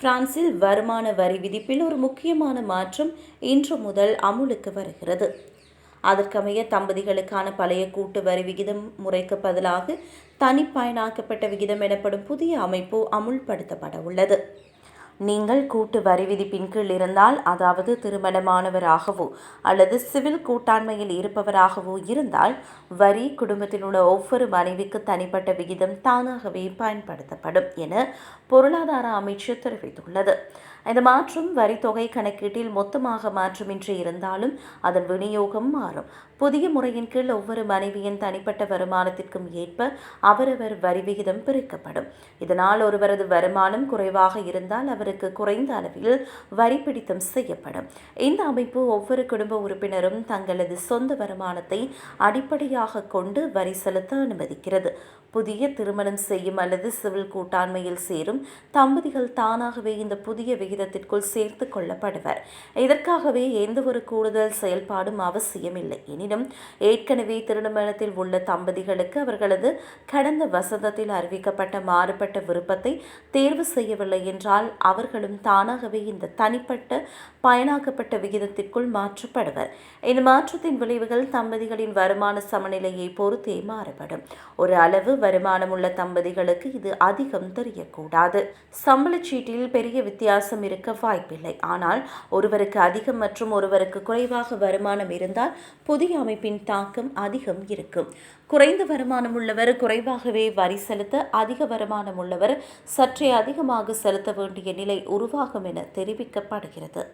பிரான்சில் வருமான வரி விதிப்பில் ஒரு முக்கியமான மாற்றம் இன்று முதல் அமுலுக்கு வருகிறது. அதற்கமைய தம்பதிகளுக்கான பழைய கூட்டு வரி விகிதம் முறைக்கு பதிலாக தனிப்பயனாக்கப்பட்ட விகிதம் எனப்படும் புதிய அமைப்பு அமுல்படுத்தப்பட உள்ளது. நீங்கள் கூட்டு வரி விதிப்பின் கீழ் இருந்தால் அதாவது திருமணமானவராகவோ அல்லது சிவில் கூட்டாண்மையில் இருப்பவராகவோ இருந்தால் வரி குடும்பத்தில் உள்ள ஒவ்வொரு மனைவிக்கு தனிப்பட்ட விகிதம் தானாகவே பயன்படுத்தப்படும் என பொருளாதார அமைச்சர் தெரிவித்துள்ளது. இந்த மாற்றம் வரித்தொகை கணக்கீட்டில் மொத்தமாக மாற்றமின்றி இருந்தாலும் அதன் விநியோகம் மாறும். புதிய முறையின் கீழ் ஒவ்வொரு மனைவியின் தனிப்பட்ட வருமானத்திற்கும் ஏற்ப அவரவர் வரி விகிதம் பிரிக்கப்படும். இதனால் ஒருவரது வருமானம் குறைவாக இருந்தால் அவர் அவருக்கு குறைந்த அளவில் வரி பிடித்தம் செய்யப்படும். இந்த அமைப்பு ஒவ்வொரு குடும்ப உறுப்பினரும் தங்களது சொந்த வருமானத்தை அடிப்படையாக கொண்டு வரி செலுத்த அனுமதிக்கிறது. புதிய திருமணம் செய்யும் அல்லது சிவில் கூட்டாண்மையில் சேரும் தம்பதிகள் தானாகவே இந்த புதிய விகிதத்திற்குள் சேர்த்து கொள்ளப்படுவர். இதற்காகவே எந்த ஒரு கூடுதல் செயல்பாடும் அவசியமில்லை. எனினும் ஏற்கனவே திருமணத்தில் உள்ள தம்பதிகளுக்கு அவர்களது கடந்த வசதத்தில் அறிவிக்கப்பட்ட மாறுபட்ட விருப்பத்தை தேர்வு செய்யவில்லை என்றால் அவர்களும் தானாகவே இந்த தனிப்பட்ட பயனாக்கப்பட்ட விகிதத்திற்குள் மாற்றப்படுவர். இந்த மாற்றத்தின் விளைவுகள் தம்பதிகளின் வருமான சமநிலையை பொறுத்தே மாறுபடும். ஒரு அளவு வருமானம் உள்ள தம்பதிகளுக்கு இது அதிகம் தெரியக்கூடாது. சம்பளச்சீட்டில் பெரிய வித்தியாசம் இருக்க வாய்ப்பில்லை. ஆனால் ஒருவருக்கு அதிகம் மற்றும் ஒருவருக்கு குறைவாக வருமானம் இருந்தால் புதிய அமைப்பின் தாக்கம் அதிகம் இருக்கும். குறைந்த வருமானம் உள்ளவர் குறைவாகவே வரி செலுத்த அதிக வருமானம் உள்ளவர் சற்றே அதிகமாக செலுத்த வேண்டிய நிலை உருவாகும் என தெரிவிக்கப்படுகிறது.